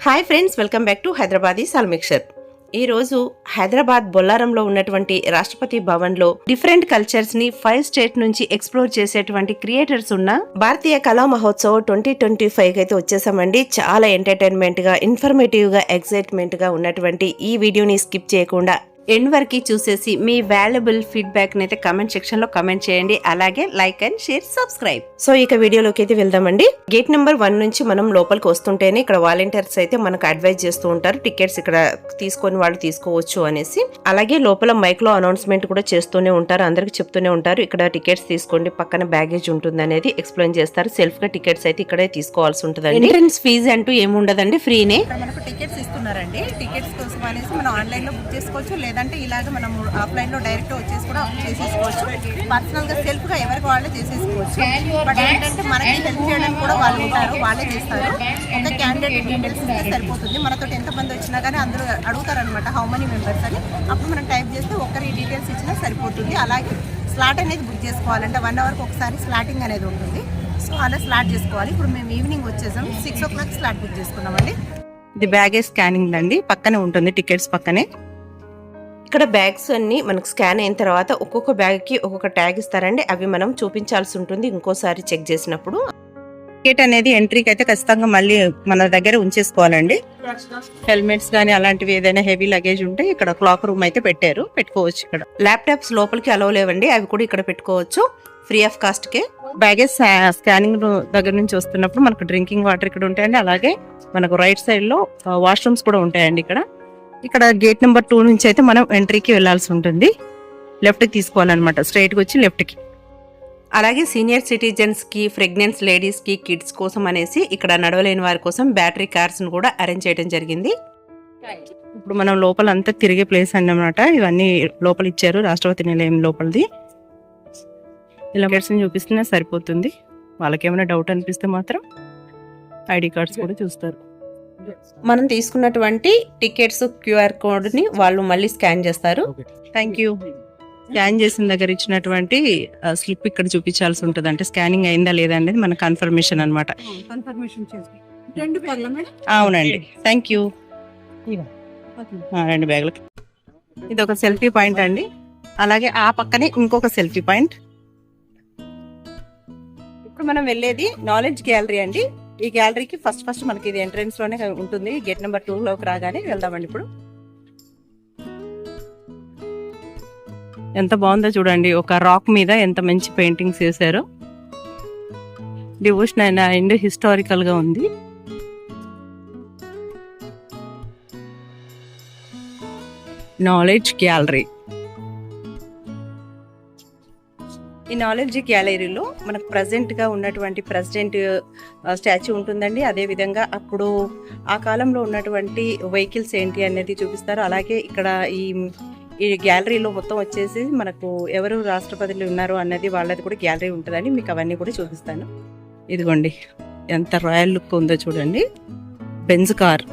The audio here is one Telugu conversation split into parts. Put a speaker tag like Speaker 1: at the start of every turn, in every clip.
Speaker 1: Hi friends welcome back to Hyderabadi సాల్మిక్షర్ ఈ రోజు హైదరాబాద్ బొల్లారంలో ఉన్నటువంటి రాష్ట్రపతి భవన్లో డిఫరెంట్ కల్చర్స్ని ఫైవ్ స్టేట్ నుంచి ఎక్స్ప్లోర్ చేసేటువంటి క్రియేటర్స్ ఉన్న భారతీయ Kala Mahotsav twenty twenty five అయితే వచ్చేసామండి. చాలా ఎంటర్టైన్మెంట్గా ఇన్ఫర్మేటివ్గా ఎక్సైట్మెంట్గా ఉన్నటువంటి ఈ వీడియోని స్కిప్ చేయకుండా ఎండ్ వరకు చూసేసి మీ వాల్యుబుల్ ఫీడ్బ్యాక్ అయితే కమెంట్ సెక్షన్లో కమెంట్ చేయండి. అలాగే like and share subscribe so ఇక వీడియోలోకి అయితే వెళ్దామండి. గేట్ నెంబర్ వన్ నుంచి మనం లోపలికి వస్తుంటేనే ఇక్కడ వాలంటీర్స్ అయితే మనకు అడ్వైజ్ చేస్తూ ఉంటారు. టికెట్స్ ఇక్కడ తీసుకొని వాళ్ళు తీసుకోవచ్చు అనేసి. అలాగే లోపల మైక్లో అనౌన్స్మెంట్ కూడా చేస్తూనే ఉంటారు. అందరికి చెప్తూనే ఉంటారు. ఇక్కడ టికెట్స్ తీసుకోండి. పక్కన బ్యాగేజ్ ఉంటుంది అనేది ఎక్స్ప్లెయిన్ చేస్తారు. సెల్ఫ్గా టికెట్స్ అయితే ఇక్కడే తీసుకోవాల్సి ఉంటుంది ఎంట్రన్స్ ఫీజు అంటూ ఏముండదండి? ఫ్రీనే
Speaker 2: మనకు టికెట్స్ ఇస్తున్నారండి. టికెట్స్ కోసం అనేసి మనం ఆన్లైన్లో బుక్ చేసుకోవచ్చు. లేదంటే ఇలాగ మనం ఆఫ్లైన్లో డైరెక్ట్ వచ్చేసి కూడా చేసేసుకోవచ్చు. పర్సనల్గా సెల్ఫ్గా ఎవరికి వాళ్ళే చేసేసుకోవచ్చు. బట్ ఏంటంటే మనకి హెల్ప్ చేయడానికి కూడా వాళ్ళు ఉంటారు వాళ్ళే చేస్తారు. ఒక క్యాండిడేట్ డీటెయిల్స్ ఇస్తే సరిపోతుంది. మనతో ఎంతమంది వచ్చినా కానీ అందరూ అడుగుతారు అనమాట హౌ మనీ మెంబర్స్ అని. అప్పుడు మనం టైప్ చేస్తే ఒక్కరి డీటెయిల్స్ ఇచ్చినా సరిపోతుంది. అలాగే స్లాట్ అనేది బుక్ చేసుకోవాలంటే వన్ అవర్కి ఒకసారి స్లాటింగ్ అనేది ఉంటుంది. సో అలా స్లాట్ చేసుకోవాలి. ఇప్పుడు మేము ఈవినింగ్ వచ్చేసాం. Six o'clock slot book చేసుకున్నామండి.
Speaker 1: ఇది బ్యాగేజ్ స్కానింగ్ అండి పక్కనే ఉంటుంది టికెట్స్ పక్కనే. ఇక్కడ బ్యాగ్స్ అన్ని మనకు స్కాన్ అయిన తర్వాత ఒక్కొక్క బ్యాగ్కి ఒక్కొక్క ట్యాగ్ ఇస్తారండి. అవి మనం చూపించాల్సి ఉంటుంది ఇంకోసారి చెక్ చేసినప్పుడు. టికెట్ అనేది ఎంట్రీకి అయితే ఖచ్చితంగా మళ్ళీ మన దగ్గర ఉంచేసుకోవాలండి. హెల్మెట్స్ కానీ అలాంటివి ఏదైనా హెవీ లగేజ్ ఉంటే ఇక్కడ క్లాక్ రూమ్ అయితే పెట్టారు. పెట్టుకోవచ్చు ఇక్కడ. ల్యాప్టాప్స్ లోపలికి అలవ్ లేవండి. అవి కూడా ఇక్కడ పెట్టుకోవచ్చు. ఫ్రీ ఆఫ్ కాస్ట్ కే. బ్యాగేజ్ స్కానింగ్ దగ్గర నుంచి వస్తున్నప్పుడు మనకు డ్రింకింగ్ వాటర్ ఇక్కడ ఉంటాయండి. అలాగే మనకు రైట్ సైడ్లో వాష్రూమ్స్ కూడా ఉంటాయండి ఇక్కడ. ఇక్కడ గేట్ నెంబర్ టూ నుంచి అయితే మనం ఎంట్రీకి వెళ్ళాల్సి ఉంటుంది. లెఫ్ట్కి తీసుకోవాలన్నమాట. స్ట్రైట్కి వచ్చి లెఫ్ట్కి అలాగే సీనియర్ సిటిజన్స్కి ప్రెగ్నెన్స్ లేడీస్కి కిడ్స్ కోసం అనేసి ఇక్కడ నడవలేని వారి కోసం బ్యాటరీ కార్స్ను కూడా అరేంజ్ చేయడం జరిగింది. ఇప్పుడు మనం లోపల అంతా తిరిగే ప్లేస్ అన్నమాట. ఇవన్నీ లోపల ఇచ్చారు రాష్ట్రపతి నిలయం లోపలిది. ఇలా టికెట్స్ చూపిస్తున్నా సరిపోతుంది. వాళ్ళకేమైనా డౌట్ అనిపిస్తే మాత్రం ఐడి కార్డ్స్ కూడా చూస్తారు. మనం తీసుకున్నటువంటి టికెట్స్ క్యూఆర్ కోడ్ని వాళ్ళు మళ్ళీ స్కాన్ చేస్తారు. థ్యాంక్ యూ స్కాన్ చేసిన దగ్గర ఇచ్చినటువంటి స్లిప్ ఇక్కడ చూపించాల్సి ఉంటుంది అంటే స్కానింగ్ అయిందా లేదా అనేది మన కన్ఫర్మేషన్ అనమాట
Speaker 2: మేడం?
Speaker 1: అవునండి. థ్యాంక్ యూ రెండు బ్యాగులకి ఇది ఒక సెల్ఫీ పాయింట్ అండి. అలాగే ఆ పక్కనే ఇంకొక సెల్ఫీ పాయింట్. ఇప్పుడు మనం వెళ్ళేది నాలెడ్జ్ గ్యాలరీ అండి. ఈ గ్యాలరీకి ఫస్ట్ ఫస్ట్ మనకి ఇది ఎంట్రన్స్లోనే ఉంటుంది. గేట్ నెంబర్ టూ లోకి రాగానే వెళ్దామండి ఇప్పుడు. ఎంత బాగుందో చూడండి. ఒక రాక్ మీద ఎంత మంచి పెయింటింగ్స్ వేశారు. డివోషన్ అండ్ హిస్టారికల్గా ఉంది. నాలెడ్జ్ గ్యాలరీ నాలెడ్జ్ గ్యాలరీలో మనకు ప్రజెంట్గా ఉన్నటువంటి ప్రెసిడెంట్ స్టాచ్యూ ఉంటుందండి. అదే విధంగా అప్పుడు ఆ కాలంలో ఉన్నటువంటి వెహికల్స్ ఏంటి అనేది చూపిస్తారు. అలాగే ఇక్కడ ఈ ఈ గ్యాలరీలో మొత్తం వచ్చేసి మనకు ఎవరు రాష్ట్రపతులు ఉన్నారు అన్నది వాళ్ళది కూడా గ్యాలరీ ఉంటుందని మీకు అవన్నీ కూడా చూపిస్తాను. ఇదిగోండి ఎంత రాయల్ లుక్ ఉందో చూడండి. Benz car.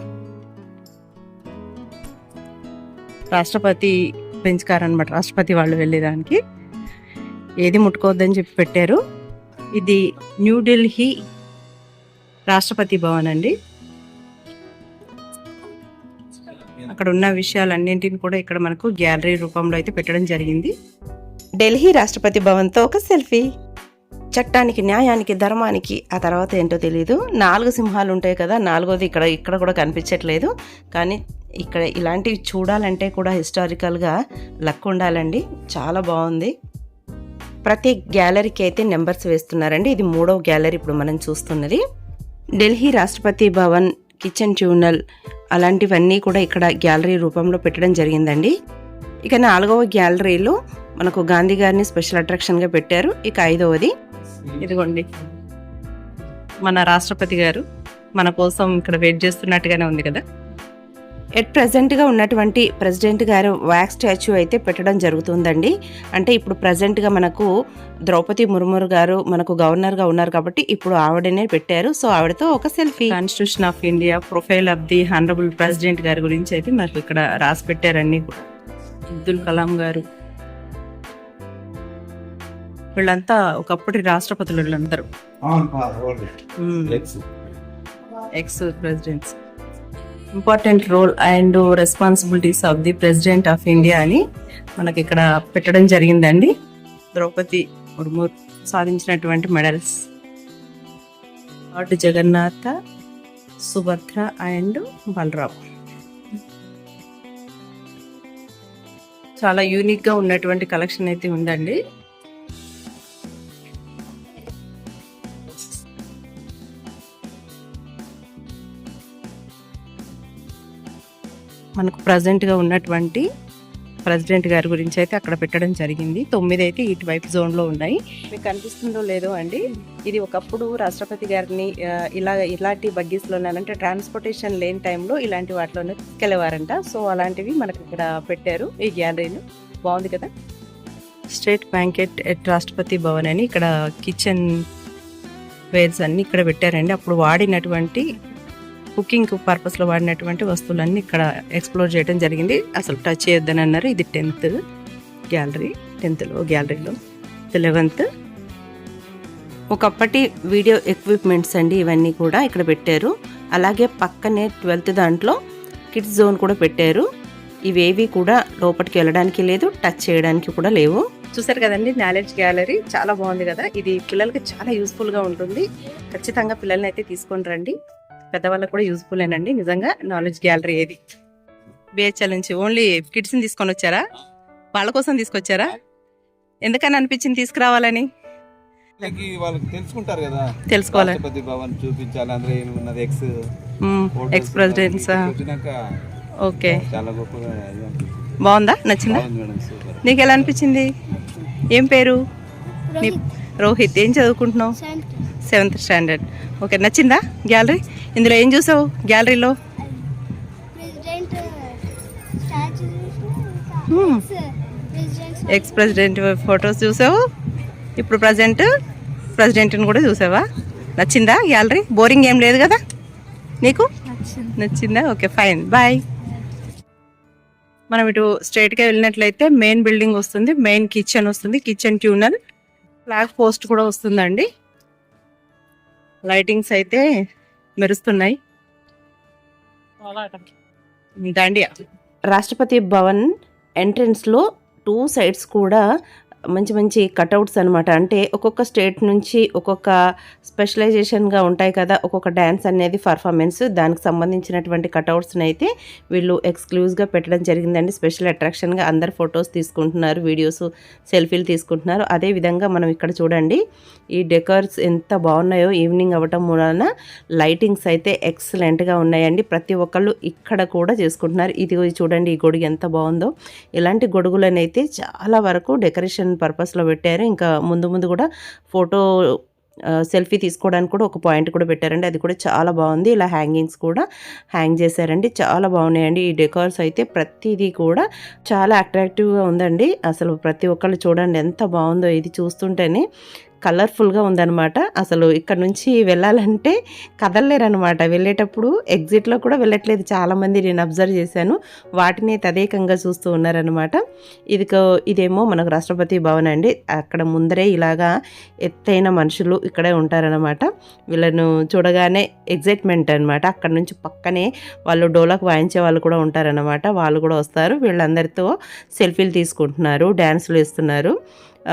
Speaker 1: రాష్ట్రపతి బెంచ్ కార్ అనమాట రాష్ట్రపతి వాళ్ళు వెళ్ళేదానికి. ఏది ముట్టుకోవద్దని చెప్పి పెట్టారు. ఇది న్యూఢిల్లీ రాష్ట్రపతి భవన్ అండి. అక్కడ ఉన్న విషయాలన్నింటిని కూడా ఇక్కడ మనకు గ్యాలరీ రూపంలో అయితే పెట్టడం జరిగింది. ఢిల్లీ రాష్ట్రపతి భవన్తో ఒక సెల్ఫీ. చట్టానికి న్యాయానికి ధర్మానికి ఆ తర్వాత ఏంటో తెలియదు నాలుగు సింహాలు ఉంటాయి కదా నాలుగోది ఇక్కడ ఇక్కడ కూడా కనిపించట్లేదు. కానీ ఇక్కడ ఇలాంటివి చూడాలంటే కూడా హిస్టారికల్గా లక్ ఉండాలండి చాలా బాగుంది. ప్రతి గ్యాలరీకి అయితే నెంబర్స్ వేస్తున్నారండి. ఇది మూడవ గ్యాలరీ ఇప్పుడు మనం చూస్తున్నది. ఢిల్లీ రాష్ట్రపతి భవన్ కిచెన్ ట్యూనల్ అలాంటివన్నీ కూడా ఇక్కడ గ్యాలరీ రూపంలో పెట్టడం జరిగిందండి. ఇక నాలుగవ గ్యాలరీలో మనకు గాంధీ గారిని స్పెషల్ అట్రాక్షన్గా పెట్టారు. ఇక ఐదవది ఇదిగోండి. మన రాష్ట్రపతి గారు మన కోసం ఇక్కడ వెయిట్ చేస్తున్నట్టుగానే ఉంది కదా. ఎట్ ప్రజెంట్గా ఉన్నటువంటి ప్రెసిడెంట్ గారు వ్యాక్స్ స్టాచ్యూ అయితే పెట్టడం జరుగుతుందండి. అంటే ఇప్పుడు ప్రజెంట్గా మనకు ద్రౌపది ముర్మురు గారు మనకు గవర్నర్గా ఉన్నారు కాబట్టి ఇప్పుడు ఆవిడనే పెట్టారు. సో ఆవిడతో ఒక selfie. Constitution of India profile of the honourable president గారి గురించి అయితే మనకు ఇక్కడ రాసి పెట్టారన్నీ కూడా. అబ్దుల్ కలాం గారు. వీళ్ళంతా ఒకప్పటి రాష్ట్రపతులు వీళ్ళందరూ. Ex presidents important role and responsibilities of the president of India అని మనకి ఇక్కడ పెట్టడం జరిగిందండి. ద్రౌపది ముర్ము సాధించినటువంటి medals. Lord Jagannath Subhadra and Balaram చాలా యూనిక్గా ఉన్నటువంటి కలెక్షన్ అయితే ఉందండి. మనకు ప్రజెంట్గా ఉన్నటువంటి ప్రెసిడెంట్ గారి గురించి అయితే అక్కడ పెట్టడం జరిగింది. తొమ్మిది అయితే ఇటువైపు జోన్లో ఉన్నాయి. మీకు కనిపిస్తుందో లేదో అండి. ఇది ఒకప్పుడు రాష్ట్రపతి గారిని ఇలా ఇలాంటి బగ్గీస్లో అంటే ట్రాన్స్పోర్టేషన్ లేని టైంలో ఇలాంటి వాటిలోనే తీసుకెళ్ళేవారంట. సో అలాంటివి మనకి ఇక్కడ పెట్టారు ఈ గ్యాలరీలో బాగుంది కదా? State banquet at Rashtrapati Bhavan అని ఇక్కడ కిచెన్ వేర్స్ అన్ని ఇక్కడ పెట్టారండి. అప్పుడు వాడినటువంటి కుకింగ్ పర్పస్లో వాడినటువంటి వస్తువులన్నీ ఇక్కడ ఎక్స్ప్లోర్ చేయడం జరిగింది. అసలు టచ్ చేయొద్దని అన్నారు. ఇది టెన్త్ గ్యాలరీ టెన్త్లో గ్యాలరీలో లెవెన్త్ ఒకప్పటి వీడియో ఎక్విప్మెంట్స్ అండి ఇవన్నీ కూడా ఇక్కడ పెట్టారు. అలాగే పక్కనే ట్వెల్త్ దాంట్లో కిడ్స్ జోన్ కూడా పెట్టారు. ఇవేవి కూడా లోపలికి వెళ్ళడానికి లేదు టచ్ చేయడానికి కూడా లేవు. చూసారు కదండి నాలెడ్జ్ గ్యాలరీ చాలా బాగుంది కదా. ఇది పిల్లలకి చాలా యూస్ఫుల్గా ఉంటుంది. ఖచ్చితంగా పిల్లల్ని అయితే తీసుకొని రండి. పెద్దవాళ్ళకి కూడా యూస్ఫుల్ ఏనండి. నిజంగా నాలెడ్జ్ గ్యాలరీ ఏది. బిహెచ్ఎల్ నుంచి ఓన్లీ కిడ్స్ని తీసుకొని వచ్చారా? వాళ్ళ కోసం తీసుకొచ్చారా? ఎందుకని అనిపించింది తీసుకురావాలని?
Speaker 3: వాళ్ళకి తెలుసుకుంటారు కదా.
Speaker 1: తెలుసుకోవాలి.
Speaker 3: రాష్ట్రపతి భవన్ చూపించాలి అందులో ఏమి ఉన్నది ఎక్స్
Speaker 1: ఎక్స్ ప్రెసిడెంట్స్
Speaker 3: వచ్చినాక
Speaker 1: ఓకే.
Speaker 3: చాలా గొప్పగా.
Speaker 1: బాగుందా? నచ్చిందా? నీకు ఎలా అనిపించింది? ఏం పేరు? నీ రోహిత్. ఏం చదువుకుంటున్నావు? సెవెంత్ స్టాండర్డ్ ఓకే నచ్చిందా గ్యాలరీ ఇందులో ఏం చూసావు గ్యాలరీలో? Hmm. ఎక్స్ ప్రెసిడెంట్ ఫొటోస్ చూసావు? ఇప్పుడు ప్రజెంట్ ప్రెసిడెంట్ని కూడా చూసావా? నచ్చిందా గ్యాలరీ? బోరింగ్ ఏం లేదు కదా? నీకు? నచ్చిందా. ఓకే ఫైన్ బాయ్ మనం ఇటు స్ట్రైట్గా వెళ్ళినట్లయితే మెయిన్ బిల్డింగ్ వస్తుంది మెయిన్ కిచెన్ వస్తుంది కిచెన్ ట్యూనల్ ఫ్లాగ్ పోస్ట్ కూడా వస్తుందండి. లైటింగ్స్ అయితే మెరుస్తున్నాయి. దాండియా రాష్ట్రపతి భవన్ ఎంట్రన్స్లో టూ సైడ్స్ కూడా మంచి మంచి కటౌట్స్ అనమాట అంటే ఒక్కొక్క స్టేట్ నుంచి ఒక్కొక్క స్పెషలైజేషన్గా ఉంటాయి కదా ఒక్కొక్క డ్యాన్స్ అనేది పర్ఫార్మెన్స్ దానికి సంబంధించినటువంటి కటౌట్స్ని అయితే వీళ్ళు ఎక్స్క్లూజ్గా పెట్టడం జరిగిందండి. స్పెషల్ అట్రాక్షన్గా అందరు ఫొటోస్ తీసుకుంటున్నారు వీడియోస్ సెల్ఫీలు తీసుకుంటున్నారు. అదే విధంగా మనం ఇక్కడ చూడండి ఈ డెకర్స్ ఎంత బాగున్నాయో ఈవినింగ్ అవ్వటం వలన లైటింగ్స్ అయితే ఎక్సలెంట్గా ఉన్నాయండి. ప్రతి ఒక్కళ్ళు ఇక్కడ కూడా చేసుకుంటున్నారు. ఇది చూడండి ఈ గొడుగు ఎంత బాగుందో. ఇలాంటి గొడుగులను అయితే చాలా వరకు డెకరేషన్ పర్పస్లో పెట్టారు. ఇంకా ముందు ముందు కూడా ఫోటో సెల్ఫీ తీసుకోవడానికి కూడా ఒక పాయింట్ కూడా పెట్టారండి. అది కూడా చాలా బాగుంది. ఇలా హ్యాంగింగ్స్ కూడా హ్యాంగ్ చేశారండి. చాలా బాగున్నాయండి. ఈ డెకార్స్ అయితే ప్రతిదీ కూడా చాలా అట్రాక్టివ్గా ఉందండి. అసలు ప్రతి ఒక్కళ్ళు చూడండి ఎంత బాగుందో ఇది చూస్తుంటేనే. కలర్ఫుల్గా ఉందన్నమాట. అసలు ఇక్కడ నుంచి వెళ్ళాలంటే కదలలేరనమాట వెళ్ళేటప్పుడు ఎగ్జిట్లో కూడా వెళ్ళట్లేదు. చాలామంది నేను అబ్జర్వ్ చేశాను. వాటిని తదేకంగా చూస్తూ ఉన్నారనమాట ఇదికో ఇదేమో మనకు రాష్ట్రపతి భవన్ అండి. అక్కడ ముందరే ఇలాగా ఎత్తైన మనుషులు ఇక్కడే ఉంటారనమాట వీళ్ళను చూడగానే ఎగ్జైట్మెంట్ అనమాట అక్కడ నుంచి పక్కనే వాళ్ళు డోలకు వాయించే వాళ్ళు కూడా ఉంటారనమాట వాళ్ళు కూడా వస్తారు. వీళ్ళందరితో సెల్ఫీలు తీసుకుంటున్నారు. డ్యాన్సులు వేస్తున్నారు.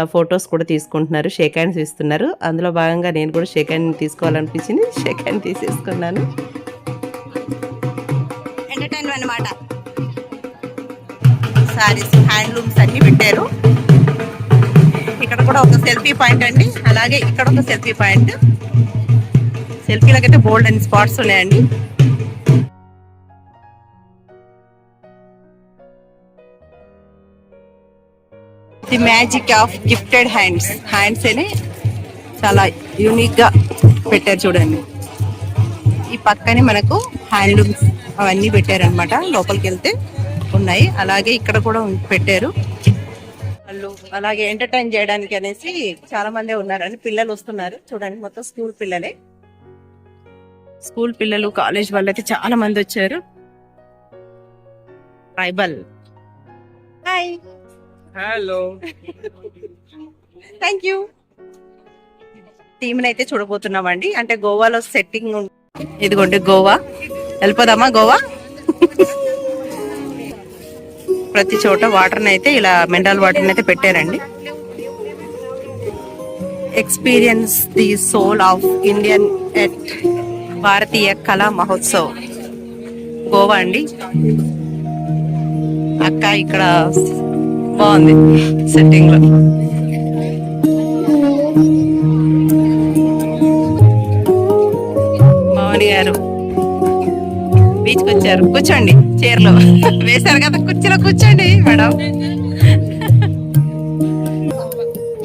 Speaker 1: ఫొటోస్ కూడా తీసుకుంటున్నారు. షేక్ హ్యాండ్స్ ఇస్తున్నారు. అందులో భాగంగా నేను కూడా షేక్ హ్యాండ్ తీసుకోవాలనిపించింది. షేక్ హ్యాండ్ తీసేసుకున్నాను. ఎంటర్టైన్ అనమాట సారీస్ హ్యాండ్లూమ్స్ అన్నీ పెట్టారు. ఇక్కడ కూడా ఒక సెల్ఫీ పాయింట్ అండి. అలాగే ఇక్కడ ఒక సెల్ఫీ పాయింట్ సెల్ఫీలకైతే బోల్డ్ అండ్ స్పాట్స్ ఉన్నాయండి. The magic of gifted hands. Hands అని చాలా యూనిక్గా పెట్టారు చూడండి. ఈ పక్కనే మనకు హ్యాండ్లూమ్స్ అవన్నీ పెట్టారనమాట లోపలికి వెళ్తే ఉన్నాయి. అలాగే ఇక్కడ కూడా పెట్టారు. వాళ్ళు అలాగే ఎంటర్టైన్ చేయడానికి అనేసి చాలా మంది ఉన్నారని పిల్లలు వస్తున్నారు. చూడండి మొత్తం స్కూల్ పిల్లలే. స్కూల్ పిల్లలు కాలేజ్ వాళ్ళు చాలా మంది వచ్చారు. Tribal. Hi.
Speaker 3: Hello
Speaker 1: thank you థీమ్ని అయితే చూడబోతున్నామండి. అంటే గోవాలో సెట్టింగ్ ఇదిగోండి గోవా. వెళ్ళిపోదామా గోవా? ప్రతి చోట వాటర్ అయితే ఇలా మినరల్ వాటర్ అయితే పెట్టారండి. Experience the soul of Indian at Bharatiya Kala Mahotsav Goa అండి. అక్క ఇక్కడ బాగుంది. సెట్టింగ్లో. మౌని గారు బీచ్కి వచ్చారు. కూర్చోండి చీరలో వేశారు కదా కుర్చీలో కూర్చోండి మేడం.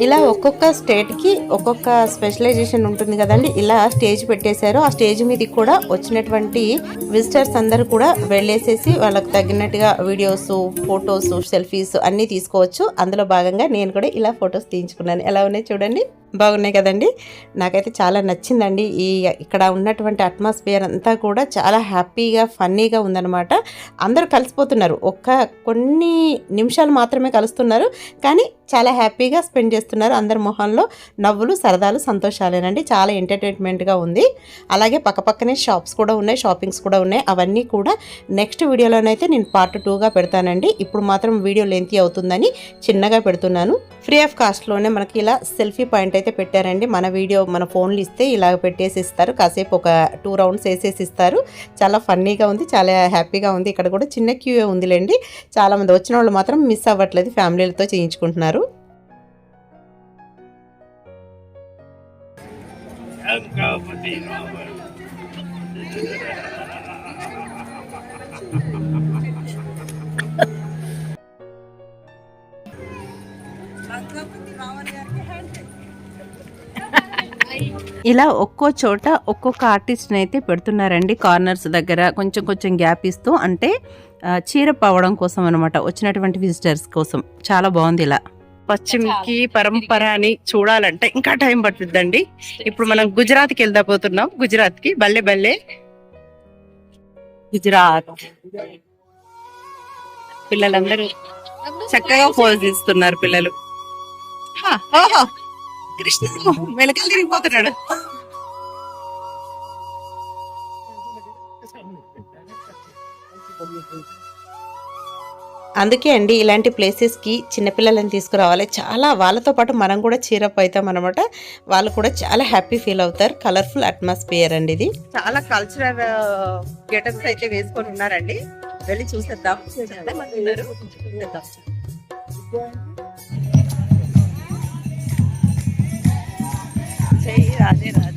Speaker 1: ఇలా ఒక్కొక్క స్టేట్కి ఒక్కొక్క స్పెషలైజేషన్ ఉంటుంది కదండి. ఇలా స్టేజ్ పెట్టేశారు. ఆ స్టేజ్ మీద కూడా వచ్చినటువంటి విజిటర్స్ అందరూ కూడా వెళ్ళేసేసి వాళ్ళకు తగినట్టుగా వీడియోస్ ఫొటోస్ సెల్ఫీస్ అన్నీ తీసుకోవచ్చు. అందులో భాగంగా నేను కూడా ఇలా ఫొటోస్ తీయించుకున్నాను. ఎలా ఉన్నాయి చూడండి. బాగున్నాయి కదండి. నాకైతే చాలా నచ్చిందండి. ఈ ఇక్కడ ఉన్నటువంటి అట్మాస్ఫియర్ అంతా కూడా చాలా హ్యాపీగా ఫన్నీగా ఉందన్నమాట. అందరూ కలిసిపోతున్నారు. ఒక్క కొన్ని నిమిషాలు మాత్రమే కలుస్తున్నారు. కానీ చాలా హ్యాపీగా స్పెండ్ చేస్తున్నారు అందరి మొహంలో. నవ్వులు సరదాలు సంతోషాలేనండి. చాలా ఎంటర్టైన్మెంట్గా ఉంది. అలాగే పక్కపక్కనే షాప్స్ కూడా ఉన్నాయి షాపింగ్స్ కూడా ఉన్నాయి. అవన్నీ కూడా నెక్స్ట్ వీడియోలోనైతే నేను పార్ట్ టూగా పెడతానండి. ఇప్పుడు మాత్రం వీడియో లెంతీ అవుతుందని చిన్నగా పెడుతున్నాను. ఫ్రీ ఆఫ్ కాస్ట్లోనే మనకి ఇలా సెల్ఫీ పాయింట్ అయితే పెట్టారండి. మన వీడియో మన ఫోన్లు ఇస్తే ఇలా పెట్టేసి ఇస్తారు కాసేపు ఒక టూ రౌండ్స్ వేసేసి ఇస్తారు చాలా ఫన్నీగా ఉంది చాలా హ్యాపీగా ఉంది. ఇక్కడ కూడా చిన్న క్యూ ఉందిలేండి. చాలా మంది వచ్చిన వాళ్ళు మాత్రం మిస్ అవ్వట్లేదు ఫ్యామిలీలతో చేయించుకుంటున్నారు. ఇలా ఒక్కో చోట ఒక్కొక్క ఆర్టిస్ట్ని అయితే పెడుతున్నారండి కార్నర్స్ దగ్గర. కొంచెం కొంచెం గ్యాప్ ఇస్తూ అంటే చీర పవడం కోసం అనమాట వచ్చినటువంటి విజిటర్స్ కోసం. చాలా బాగుంది ఇలా. పశ్చిమకి పరంపర అని చూడాలంటే ఇంకా టైం పడుతుందండి. ఇప్పుడు మనం గుజరాత్కి వెళ్దా పోతున్నాం గుజరాత్కి బల్లె బల్లె. గుజరాత్. పిల్లలందరూ చక్కగా పోజ్ ఇస్తున్నారు పిల్లలు. కృష్ణ వెనకాల తిరిగిపోతున్నాడు. అందుకే అండి ఇలాంటి ప్లేసెస్కి చిన్నపిల్లలని తీసుకురావాలి. చాలా వాళ్ళతో పాటు మనం కూడా చీరప్ అవుతాం అనమాట వాళ్ళు కూడా చాలా హ్యాపీ ఫీల్ అవుతారు. కలర్ఫుల్ అట్మాస్ఫియర్ అండి ఇది. చాలా కల్చరల్ గెటప్స్ అయితే వేసుకొని ఉన్నారండి. వెళ్ళి చూసేద్దాం. చాలా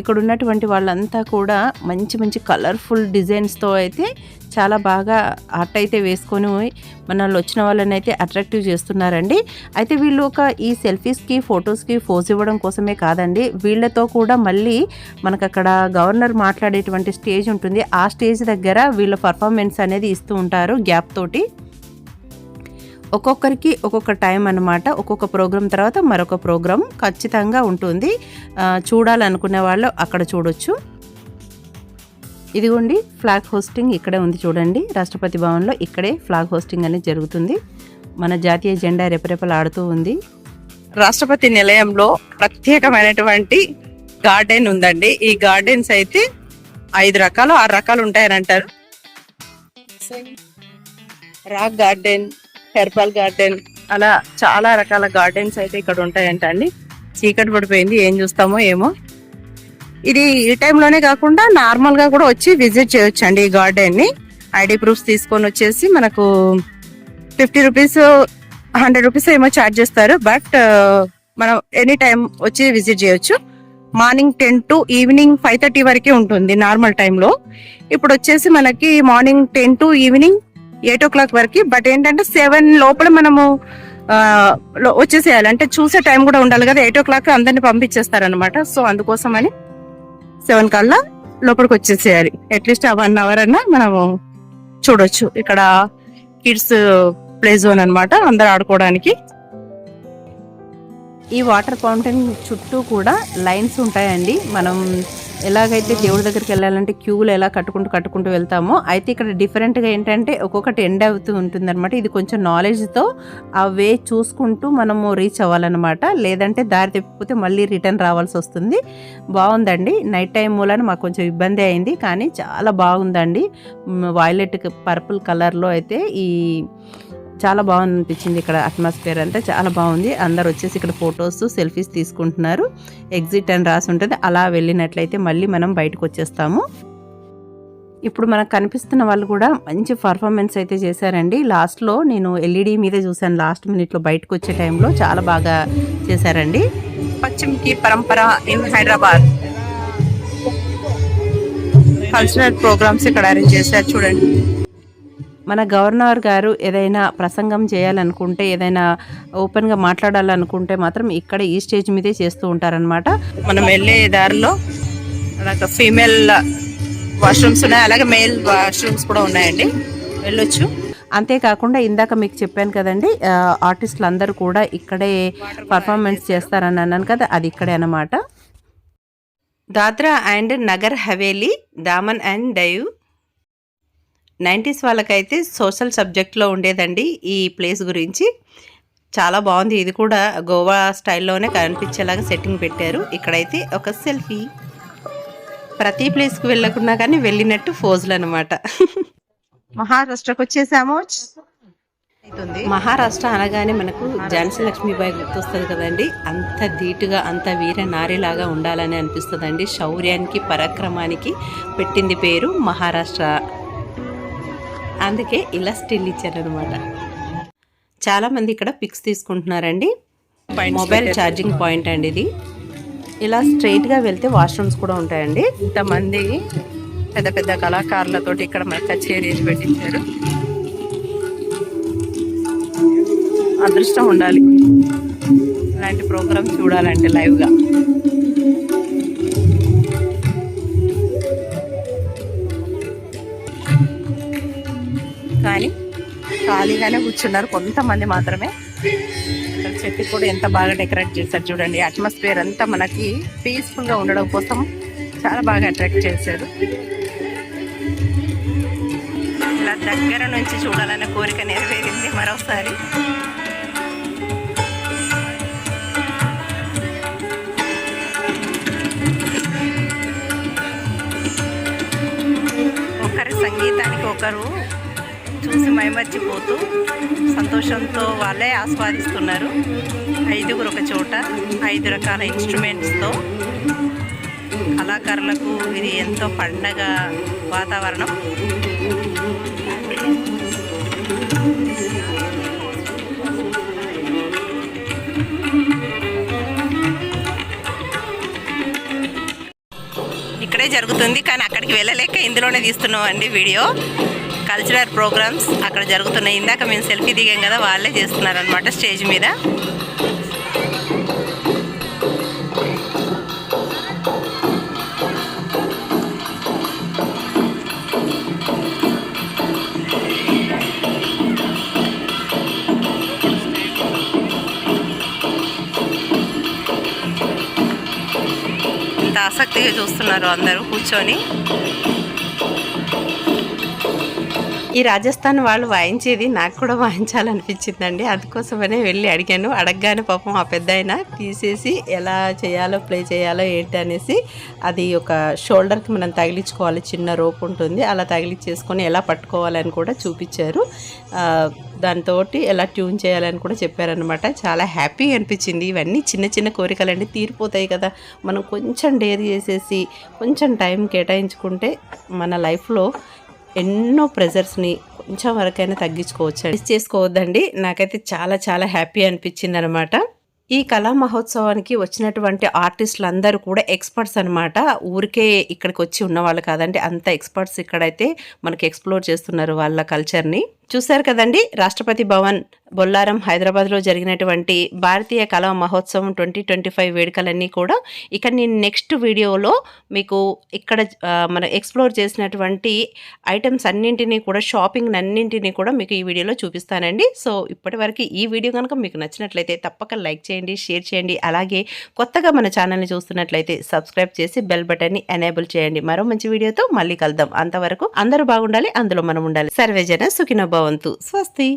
Speaker 1: ఇక్కడ ఉన్నటువంటి వాళ్ళంతా కూడా మంచి మంచి కలర్ఫుల్ డిజైన్స్తో అయితే చాలా బాగా ఆర్ట్ అయితే వేసుకొని మనల్ని వచ్చిన వాళ్ళని అయితే అట్రాక్టివ్ చేస్తున్నారండి. అయితే వీళ్ళు ఒక ఈ సెల్ఫీస్కి ఫొటోస్కి ఫోజ్ ఇవ్వడం కోసమే కాదండి. వీళ్ళతో కూడా మళ్ళీ మనకు అక్కడ గవర్నర్ మాట్లాడేటువంటి స్టేజ్ ఉంటుంది. ఆ స్టేజ్ దగ్గర వీళ్ళ పర్ఫార్మెన్స్ అనేది ఇస్తూ ఉంటారు గ్యాప్ తోటి. ఒక్కొక్కరికి ఒక్కొక్క టైం అన్నమాట. ఒక్కొక్క ప్రోగ్రామ్ తర్వాత మరొక ప్రోగ్రామ్ ఖచ్చితంగా ఉంటుంది. చూడాలనుకునే వాళ్ళు అక్కడ చూడొచ్చు. ఇదిగోండి ఫ్లాగ్ హోస్టింగ్ ఇక్కడే ఉంది చూడండి. రాష్ట్రపతి భవన్లో ఇక్కడే ఫ్లాగ్ హోస్టింగ్ అనేది జరుగుతుంది. మన జాతీయ జెండా రెపరెపలాడుతూ ఉంది. రాష్ట్రపతి నిలయంలో ప్రత్యేకమైనటువంటి గార్డెన్ ఉందండి. ఈ గార్డెన్స్ అయితే ఐదు రకాలు ఆరు రకాలు ఉంటాయని అంటారు. రాక్ గార్డెన్ హెర్బల్ గార్డెన్ అలా చాలా రకాల గార్డెన్స్ అయితే ఇక్కడ ఉంటాయంట అండి. చీకటి పడిపోయింది ఏం చూస్తామో ఏమో. ఇది ఈ టైంలోనే కాకుండా నార్మల్గా కూడా వచ్చి విజిట్ చేయొచ్చు అండి ఈ గార్డెన్ని. ఐడి ప్రూఫ్స్ తీసుకొని వచ్చేసి మనకు ఫిఫ్టీ రూపీస్ హండ్రెడ్ రూపీస్ ఏమో ఛార్జ్ చేస్తారు. బట్ uh, మనం ఎనీ టైం వచ్చి విజిట్ చేయొచ్చు. Morning ten to evening five thirty వరకే ఉంటుంది నార్మల్ టైంలో ఇప్పుడు వచ్చేసి మనకి morning ten to evening eight o'clock వరకు. బట్ ఏంటంటే సెవెన్ లోపల మనము లో- వచ్చేసేయాలి. అంటే చూసే టైం కూడా ఉండాలి కదా. ఎయిట్ ఓ క్లాక్ అందరిని పంపించేస్తారనమాట సో అందుకోసం అని సెవెన్ కల్లా లోపలికి వచ్చేసేయాలి. అట్లీస్ట్ ఆ వన్ అవర్ అన్నా మనము చూడొచ్చు. ఇక్కడ కిడ్స్ ప్లే జోన్ అనమాట అందరు ఆడుకోవడానికి. ఈ వాటర్ ఫౌంటైన్ చుట్టూ కూడా లైన్స్ ఉంటాయండి. మనం ఎలాగైతే దేవుడి దగ్గరికి వెళ్ళాలంటే క్యూలు ఎలా కట్టుకుంటూ కట్టుకుంటూ వెళ్తామో అయితే ఇక్కడ డిఫరెంట్గా ఏంటంటే ఒక్కొక్కటి ఎండ్ అవుతూ ఉంటుంది అనమాట ఇది కొంచెం నాలెడ్జ్తో ఆ వే చూసుకుంటూ మనము రీచ్ అవ్వాలన్నమాట. లేదంటే దారి తప్పిపోతే మళ్ళీ రిటర్న్ రావాల్సి వస్తుంది. బాగుందండి నైట్ టైం మూలన మాకు కొంచెం ఇబ్బంది అయింది. కానీ చాలా బాగుందండి వైలెట్ పర్పుల్ కలర్లో అయితే ఈ చాలా బాగుంది అనిపించింది ఇక్కడ అట్మాస్ఫియర్ అంతా చాలా బాగుంది. అందరు వచ్చేసి ఇక్కడ ఫొటోస్ సెల్ఫీస్ తీసుకుంటున్నారు. ఎగ్జిట్ అని రాసి ఉంటుంది. అలా వెళ్ళినట్లయితే మళ్ళీ మనం బయటకు వచ్చేస్తాము. ఇప్పుడు మనకు కనిపిస్తున్న వాళ్ళు కూడా మంచి పర్ఫార్మెన్స్ అయితే చేశారండి. లాస్ట్లో నేను ఎల్ఈడి మీద చూశాను. లాస్ట్ మినిట్లో బయటకు వచ్చే టైంలో చాలా బాగా చేశారండి. పశ్చిమకి Parampara in Hyderabad. Cultural programmes ఇక్కడ అరేంజ్ చేశారు. చూడండి. మన గవర్నర్ గారు ఏదైనా ప్రసంగం చేయాలనుకుంటే ఏదైనా ఓపెన్గా మాట్లాడాలనుకుంటే మాత్రం ఇక్కడ ఈ స్టేజ్ మీదే చేస్తూ ఉంటారనమాట మనం వెళ్ళే దారిలో అలాగ ఫీమేల్ వాష్రూమ్స్ ఉన్నాయి అలాగే మేల్ వాష్రూమ్స్ కూడా ఉన్నాయండి. వెళ్ళొచ్చు. అంతేకాకుండా ఇందాక మీకు చెప్పాను కదండి ఆర్టిస్టులు అందరూ కూడా ఇక్కడే పర్ఫార్మెన్స్ చేస్తారని అన్నాను కదా అది ఇక్కడే అన్నమాట. Dadra and Nagar Haveli Daman and Diu nineties వాళ్ళకైతే సోషల్ సబ్జెక్ట్లో ఉండేదండి ఈ ప్లేస్ గురించి. చాలా బాగుంది. ఇది కూడా గోవా స్టైల్లోనే కనిపించేలాగా సెట్టింగ్ పెట్టారు. ఇక్కడైతే ఒక సెల్ఫీ. ప్రతి ప్లేస్కి వెళ్ళకుండా కానీ వెళ్ళినట్టు ఫోజులు అనమాట మహారాష్ట్రకు వచ్చేసాము మహారాష్ట్ర అనగానే మనకు ఝాన్సీ లక్ష్మీబాయి గుర్తొస్తుంది కదండి. అంత ధీటుగా అంత వీర నారిలాగా ఉండాలని అనిపిస్తుందండి. శౌర్యానికి పరాక్రమానికి పెట్టింది పేరు మహారాష్ట్ర. అందుకే ఇలా స్టిల్ ఇచ్చారనమాట చాలా మంది ఇక్కడ పిక్స్ తీసుకుంటున్నారండి. మొబైల్ ఛార్జింగ్ పాయింట్ అండి ఇది. ఇలా స్ట్రైట్గా వెళ్తే వాష్రూమ్స్ కూడా ఉంటాయండి. ఇంతమంది పెద్ద పెద్ద కళాకారులతోటి ఇక్కడ మనకి కచేరీ చేసి పెట్టించారు. అదృష్టం ఉండాలి. ఇలాంటి ప్రోగ్రామ్ చూడాలంటే లైవ్ ఖాళీగానే కూర్చున్నారు. కొంతమంది మాత్రమే. ఇక్కడ చెట్టు కూడా ఎంత బాగా డెకరేట్ చేశారు చూడండి. అట్మాస్ఫియర్ అంతా మనకి పీస్ఫుల్గా ఉండడం కోసం చాలా బాగా అట్రాక్ట్ చేశారు. ఇలా దగ్గర నుంచి చూడాలనే కోరిక నెరవేరింది మరోసారి. ఒకరి సంగీతానికి ఒకరు చూసి మైమర్చిపోతూ సంతోషంతో వాళ్ళే ఆస్వాదిస్తున్నారు. ఐదుగురు ఒక చోట ఐదు రకాల ఇన్స్ట్రుమెంట్స్తో. కళాకారులకు ఇది ఎంతో పండగ వాతావరణం. ఇక్కడే జరుగుతుంది కానీ అక్కడికి వెళ్ళలేక ఇందులోనే తీస్తున్నాం అండి వీడియో. కల్చరల్ ప్రోగ్రామ్స్ అక్కడ జరుగుతున్నాయి. ఇందాక మేము సెల్ఫీ దిగాం కదా వాళ్ళే చేస్తున్నారు అనమాట స్టేజ్ మీద. ఆసక్తిగా చూస్తున్నారు అందరూ కూర్చొని. ఈ రాజస్థాన్ వాళ్ళు వాయించేది నాకు కూడా వాయించాలనిపించిందండి. అందుకోసమనే వెళ్ళి అడిగాను. అడగగానే పాపం ఆ పెద్ద ఆయన తీసేసి ఎలా చేయాలో ప్లే చేయాలో ఏంటి అనేసి అది ఒక షోల్డర్కి మనం తగిలించుకోవాలి. చిన్న రోప్ ఉంటుంది. అలా తగిలించేసుకొని ఎలా పట్టుకోవాలని కూడా చూపించారు. దాంతో ఎలా ట్యూన్ చేయాలని కూడా చెప్పారనమాట చాలా హ్యాపీ అనిపించింది. ఇవన్నీ చిన్న చిన్న కోరికలండి. తీరిపోతాయి కదా. మనం కొంచెం డేర్ చేసేసి కొంచెం టైం కేటాయించుకుంటే మన లైఫ్లో ఎన్నో ప్రెజర్స్ని కొంచెం వరకైనా తగ్గించుకోవచ్చు మిస్ చేసుకోవద్దండి. నాకైతే చాలా చాలా హ్యాపీ అనిపించింది అనమాట ఈ కళా మహోత్సవానికి వచ్చినటువంటి ఆర్టిస్టులు అందరూ కూడా ఎక్స్పర్ట్స్ అనమాట ఊరికే ఇక్కడికి వచ్చి ఉన్న వాళ్ళు కాదండి. అంత ఎక్స్పర్ట్స్ ఇక్కడైతే మనకి ఎక్స్ప్లోర్ చేస్తున్నారు వాళ్ళ కల్చర్ని. చూశారు కదండి రాష్ట్రపతి భవన్ బొల్లారం హైదరాబాద్లో జరిగినటువంటి భారతీయ కళా మహోత్సవం ట్వంటీ ట్వంటీ ఫైవ్ వేడుకలన్నీ కూడా. ఇక నేను నెక్స్ట్ వీడియోలో మీకు ఇక్కడ మన మనం ఎక్స్ప్లోర్ చేసినటువంటి ఐటమ్స్ అన్నింటినీ కూడా షాపింగ్ అన్నింటినీ కూడా మీకు ఈ వీడియోలో చూపిస్తానండి. సో ఇప్పటి వరకు ఈ వీడియో కనుక మీకు నచ్చినట్లయితే తప్పక లైక్ చేయండి. చేయండి షేర్ చేయండి. అలాగే కొత్తగా మన ఛానల్ని చూస్తున్నట్లయితే సబ్స్క్రైబ్ చేసి బెల్ బటన్ని ఎనేబుల్ చేయండి. మరో మంచి వీడియోతో మళ్ళీ కలుద్దాం. అంతవరకు అందరూ బాగుండాలి అందులో మనం ఉండాలి. సర్వేజన సుఖినో భవంతు. స్వస్తి.